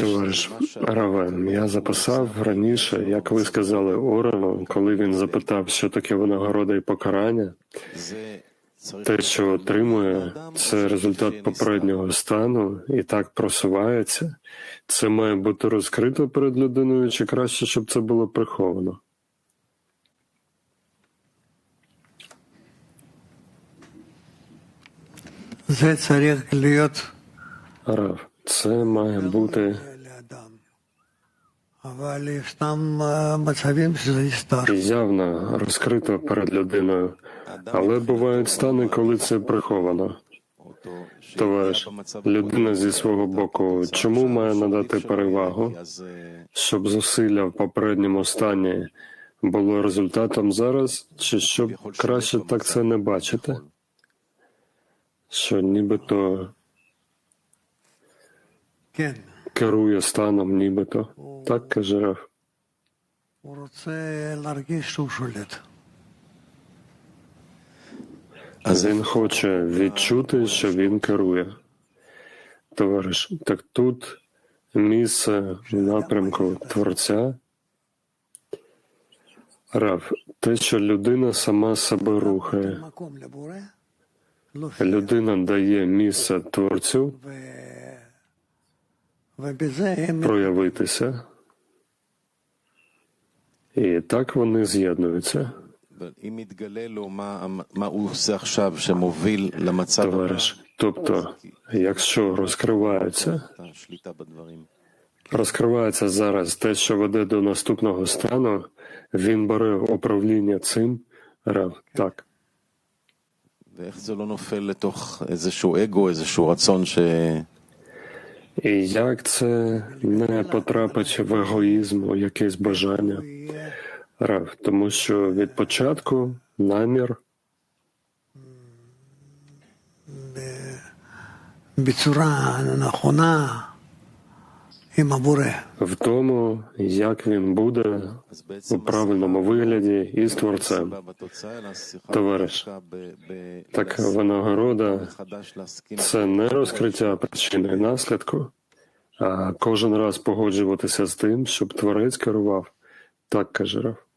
Товариш Равен, я записав раніше, як ви сказали Орену, коли він запитав, що таке винагорода і покарання. Те, що отримує, це результат попереднього стану і так просувається. Це має бути розкрито перед людиною, чи краще, щоб це було приховано. Це царіх. Рав. Це має бути явно розкрито перед людиною, але бувають стани, коли це приховано. Товариш, людина зі свого боку, чому має надати перевагу, щоб зусилля в попередньому стані було результатом зараз, чи щоб краще так це не бачити? Що нібито керує станом нібито. Так каже Раф. А він хоче відчути, що він керує. Товариш, так тут місце напрямку Творця. Рав, те, що людина сама себе рухає. Людина дає місце Творцю проявитися. І так вони з'єднуються. אם מתגלה לו מה, מה הוא עושה עכשיו שמוביל למצב הבא, Товариш. Тобто, якщо розкривається, את השליטה בדברים. розкривається зараз те, що веде до наступного стану, він бере управління цим рав. Так. ואיך זה לא נופל לתוך איזשהו אגו, איזשהו רצון ש... І як це не потрапить в егоїзм, у якесь бажання? Рав, тому що від початку намір бицура нахона в тому, як він буде у правильному вигляді із творцем. Товариш, так винагорода це не розкриття причини наслідку, а кожен раз погоджуватися з тим, щоб творець керував, так каже Раф.